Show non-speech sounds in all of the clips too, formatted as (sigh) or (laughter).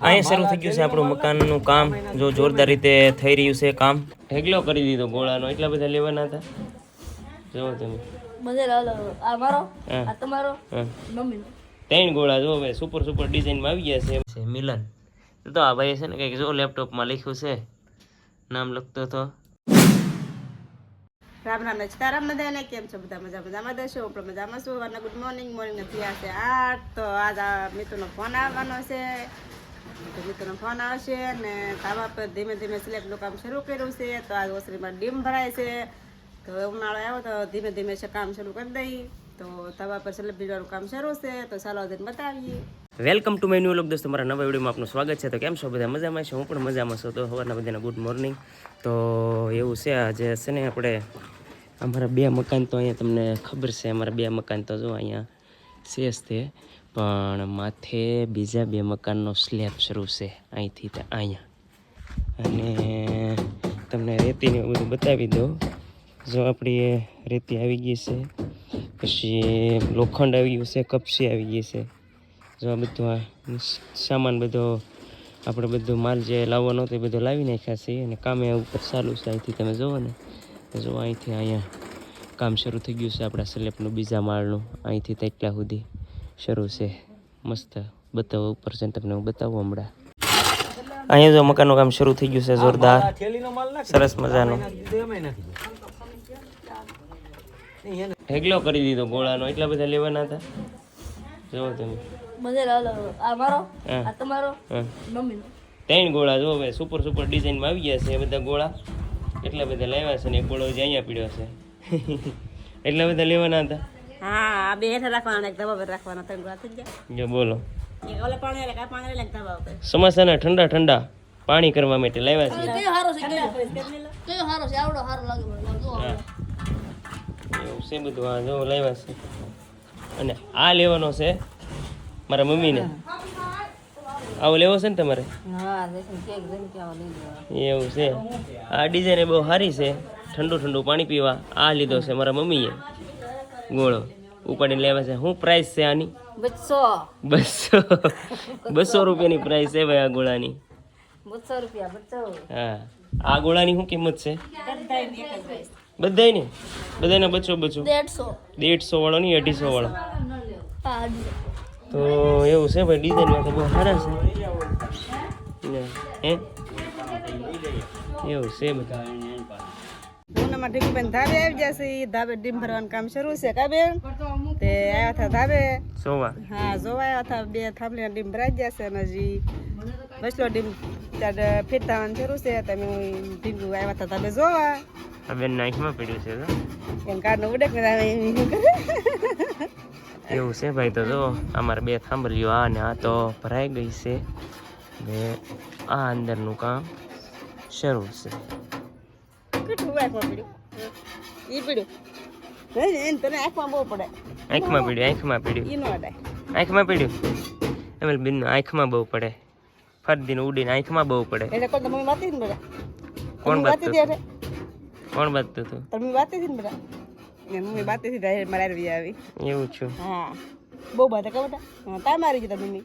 અહીંયા શરૂ થઈ ગયું છે આપણું મકાનનું કામ. જો જોરદાર રીતે થઈ રહ્યું છે કામ. ઢેગલો કરી દીધો ગોળાનો. એટલા બધા લેવાના હતા? જો તમે. બધે લાલો આ મારો હા. આ તમારો હા. મમ્મીનો. ત્રણ ગોળા જો ભાઈ સુપર સુપર ડિઝાઇનમાં આવી ગયા છે. છે મિલન. તો આ ભાઈ છે ને કંઈક જો લેપટોપમાં લખ્યું છે. નામ લખતો હતો. રામ રામ સીતારામ બધાને કેમ છો? બધા મજા મજામાં દેશો પણ મજામાં છું અને ગુડ મોર્નિંગ મોર્નિંગ થયા છે આઠ તો આજ આ મિત્રનો ફોન આવવાનો છે. તો ફોન આવશે ને ધાબા પર ધીમે ધીમે સિલેક્ટનું કામ શરૂ કર્યું છે, તો આ ઓસરીમાં ડીમ ભરાય છે. તો ઉનાળો આવ્યો તો ધીમે ધીમે છે કામ શરૂ કરી દઈ. તો ધાબા પર સિલેક્ટ ભીડવાનું કામ શરૂ છે, તો ચાલો આજે બતાવીએ. Welcome to my new vlog દોસ્તો, મારા નવા વિડીયોમાં આપનું સ્વાગત છે. તો કેમ છો? બધા મજામાં છે? હું પણ મજામાં છું. તો સવારના બધાને ગુડ મોર્નિંગ તો એવું છે, આજે છે ને આપણે અમારા બે મકાન તો અહીંયા તમને ખબર છે, અમારા બે મકાન તો જો અહીંયા શેષ છે પણ માથે બીજા બે મકાનનો સ્લેબ શરૂ છે. અહીંથી તો અહીંયા. અને તમને રેતીને એવું બધું બતાવી દઉં. જો આપણી રેતી આવી ગઈ છે, પછી લોખંડ આવી ગયું છે કપસી આવી ગઈ છે. જો આ બધું સામાન બધો આપણે બધો માલ જે લાવવાનો હતો એ બધો લાવી નાખ્યા છે અને કામે ઉપર ચાલુ છે. અહીંથી તમે જુઓ ને. જો અહીંથી અહીંયા કામ શરૂ થઈ ગયું છે આપણા સ્લેબનું બીજા માળનું અહીંથી તેટલા સુધી. શરૂ છે. મસ્ત બતાવો ઉપર છે તમને હું બતાવું હમણાં. અહીંયા જો મકાનનું કામ શરૂ થઈ ગયું છે જોરદાર. સરસ મજાનું. ઢેગલો કરી દીધો ગોળાનો એટલા બધા લેવાના હતા. જોવો તમે. ત્રણ ગોળા જો ભાઈ સુપર સુપર ડિઝાઇનમાં આવી ગયા છે એ બધા ગોળા. એટલા બધા લાવ્યા છે ને એક ગોળો જે અહીંયા પીડ્યો છે. (laughs) એટલા બધા લેવાના હતા. હા આ બે હેઠળ રાખવાના એક ધાબા પર રાખવાના ત્રણ ગોળા થઈ જો બોલો. એક ઓલે પાણી એટલે કાંઈ પાણી એટલે એક ઉપર. સમોસાના ઠંડા ઠંડા પાણી કરવા માટે લાવ્યા છે. કયો હારો છે કયો કયો હારો. છે આવડો હારો લાગે મને જો હા. એવું છે બધું આ જો લાવ્યા છે. અને આ લેવાનો છે મારા મમ્મીને. આવો લેવો છે ને તમારે? એવું છે. આ ડિઝાઇન બહુ સારી છે. ઠંડુ ઠંડુ પાણી પીવા આ લીધો છે મારા મમ્મીએ. ગોળો ઉપાડીને લેવા છે. શું પ્રાઇસ છે આની? બસો. બસો. બસો રૂપિયાની પ્રાઇસ છે ભાઈ આ ગોળાની. બસો રૂપિયા બસો. હા. આ ગોળાની શું કિંમત છે? બધાય ને બધાને બચો બચો. દેડસો દેડસો વાળો નહીં અઢીસો વાળો. તો એવું છે ભાઈ ડિઝાઇનમાં તો બહુ સારા છે. હે? એવું છે બધા. પૂનમમાં ઢીકુબેન ધાબે આવી જશે. એ ધાબે ડીમ ભરવાનું કામ શરૂ છે કા બેન? તે આવ્યા હતા ધાબે. સોવા હા જોવા આવ્યા હતા બે થાંભલીના ડીમ ભરાઈ જશે અને હજી બસલો ડીમ ત્યારે ફિટ શરૂ છે. તમે ઢીંગુ આવ્યા હતા ધાબે જોવા. આ બેન નાઈખમાં પડ્યું છે એમ કાર્ડનો ઉડે એવું છે ભાઈ તો જો અમારે બે થાંભલીઓ આ ને આ તો ભરાઈ ગઈ છે. ને આ અંદરનું કામ શરૂ છે. કેટલું આંખમાં પડ્યું. ઈ પડ્યું. નહીં, નહીં, તને આંખમાં બહુ પડે. આંખમાં પડ્યું આંખમાં પડ્યું. ઈ નો અડાય. આંખમાં પડ્યું? એમ બેન આંખમાં બહુ પડે. ફરદીને ઉડીને આંખમાં બહુ પડે. એટલે કોઈ મમ્મી વાતી ને બધા કોણ મમ્મી વાતી એટલે? કોણ વાતી હતી? ને બધા ને મમ્મી વાતી હતી ત્યારે મારે આવી આવી. એવું છું. હા. બહુ બધા તા મારી જતા મમ્મી.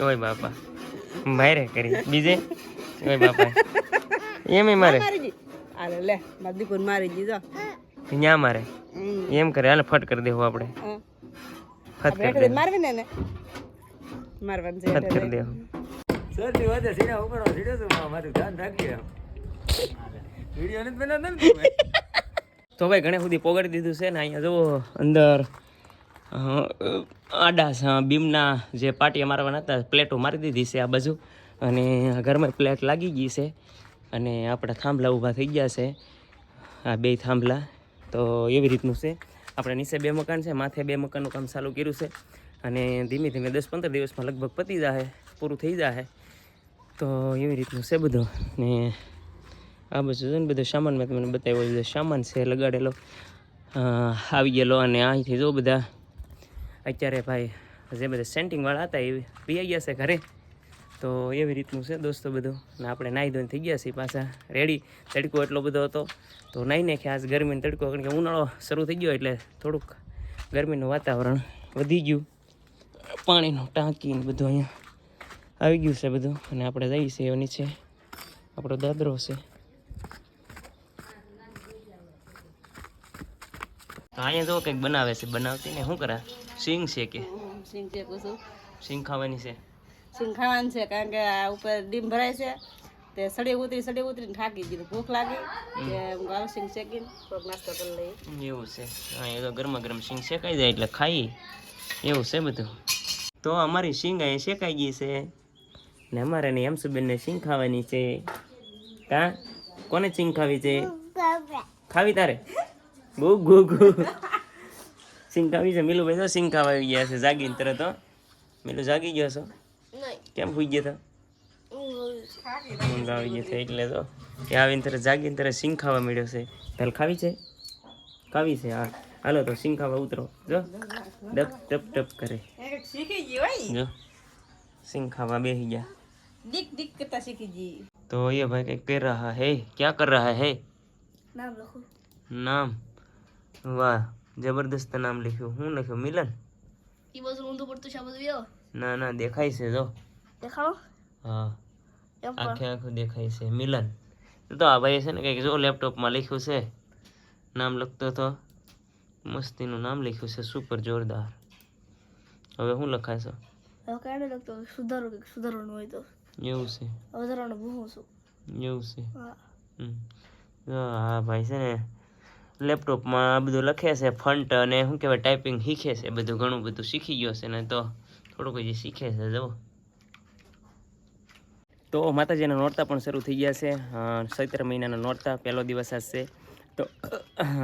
ઓય બાપા. મારે કરી. બીજે? ઓય બાપા. એમ મારે. અરે લે મારી દીકરી મારી દીધો ન્યા મારે. એમ કરે હાલે ફટ કરી દેવું આપણે. ફટ કરી દે દેવું મારવી ને મારવાનું છે ફટ કરી દેવું તો ભાઈ. ઘણે સુધી પોગાડી દીધું છે ને અહીંયા જુઓ અંદર આડા બીમના જે પાટિયા મારવાના હતા પ્લેટો મારી દીધી છે આ બાજુ. અને ઘરમાં પ્લેટ લાગી ગઈ છે. અને આપણા થાંભલા ઊભા થઈ ગયા છે. આ બે થાંભલા તો એવી રીતનું છે. આપણે નીચે બે મકાન છે, માથે બે મકાનનું કામ ચાલુ કર્યું છે. અને ધીમે ધીમે દસ પંદર દિવસમાં લગભગ પતી જાય પૂરું થઈ જાય તો એવી રીતનું છે બધું. ને આ બધું છે ને બધો સામાન મેં તમને બતાવ્યો બધો સામાન છે લગાડેલો. આવી ગયેલો અને અહીંથી જો બધા, અત્યારે ભાઈ જે બધા સેન્ટિંગવાળા હતા એ પીઆઈ ગયા છે ઘરે. તો એવી રીતનું છે દોસ્તો બધું. ને આપણે નાહી ધોઈને થઈ ગયા છીએ પાછા રેડી તડકો એટલો બધો હતો. તો નાહી ખાસ ગરમીનો તડકો કારણ કે ઉનાળો શરૂ થઈ ગયો એટલે થોડુંક ગરમીનું વાતાવરણ વધી ગયું. પાણીનું ટાંકીને બધું અહીંયા આવી ગયું છે બધું. અને આપણે જઈએ છીએ નીચે. આપણો દાદરો છે. અહીંયા જો કંઈક બનાવે છે. બનાવતી ને શું કરે? સિંગ છે કે? સિંગ છે સિંગ ખાવાની છે. સિંગ ખાવાનું છે કારણ કે આ ઉપર ડીમ ભરાય છે. તે સડી ઉતરી સડી ઉતરીને થાકી ગયું. ભૂખ લાગી. કે હું ગાળું સિંગ શેકીને થોડોક નાસ્તો કરી લઈએ. એવું છે. અહીંયા તો ગરમા ગરમ સિંગ શેકાઈ જાય એટલે ખાઈ એવું છે બધું. તો અમારી સિંગ અહીંયા શેકાઈ ગઈ છે. ને અમારે ને યમસુબેનને સિંગ ખાવાની છે. કા? કોને સિંગ ખાવી છે? ખાવી તારે? ગુ ગુ ગુ. સિંગ ખાવી છે. મિલુભાઈ તો સિંગ ખાવા આવી ગયા છે. જાગીને તરત હો. મિલું જાગી ગયો છો. કેમ ભૂઈ ગયા હતા ઊંઘ આવી ગઈ થઈ એટલે તો ત્યાં આવીને ત્યારે જાગીને ત્યારે સિંગ ખાવા મળ્યો છે ભેલ ખાવી છે ખાવી છે હા હાલો તો સિંગ ખાવા ઉતરો જો ડપ ટપ ટપ કરે જો સિંગ ખાવા બેસી ગયા डिक डिक करता सीखी जी तो ये भाई क्या कर रहा है क्या कर रहा है नाम लिखो नाम वाह ज़बरदस्त नाम लिखो हूँ लिखो मिलन ये बस रोंदो पर तो शाबाश भी ના ના દેખાય છે જો. દેખાડો હા. આખે આખું દેખાય છે. મિલન. તો આ ભાઈ છે ને કંઈક જો લેપટોપમાં લખ્યું છે. નામ લખતો તો મસ્તીનું નામ લખ્યું છે. સુપર જોરદાર. હવે શું લખાય છે હવે કાંઈ લખતો. સુધારો કંઈક સુધારવાનું હોય તો. એવું છે. વધારાનું ભૂહું છું એવું છે. હા. ભાઈ છે ને લેપટોપમાં આ બધું લખે છે. ફંટ અને શું કહેવાય? ટાઈપિંગ શીખે છે. બધું ઘણું બધું શીખી ગયો છે. ને તો થોડુંક હજી શીખે છે, જુઓ. તો માતાજીના નોરતા પણ શરૂ થઈ ગયા છે. સૈત્ર મહિનાના નોરતા, પહેલો દિવસ હશે તો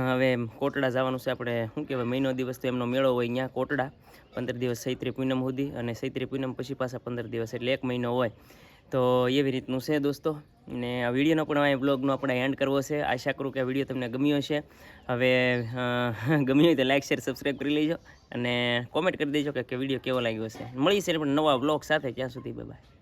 હવે કોટડા જવાનું છે આપણે, શું કહેવાય, મહિનો દિવસ તો એમનો મેળો હોય અહીંયા કોટડા. પંદર દિવસ સૈત્રી પૂનમ સુધી અને સૈત્રી પૂનમ પછી પાછા પંદર દિવસ, એટલે એક મહિનો હોય. તો એવી રીતનું છે દોસ્તો. ને આ વિડીયોનો પણ અહીં બ્લોગનો આપણે એન્ડ કરવો છે. આશા કરું કે આ વીડિયો તમને ગમ્યો હશે. હવે ગમ્યો હોય તો લાઇક શેર સબસ્ક્રાઈબ કરી લેજો. અને કોમેન્ટ કરી દેજો કે વીડિયો કેવો લાગ્યો છે. મળી છે પણ નવા બ્લોગ સાથે. ત્યાં સુધી બાય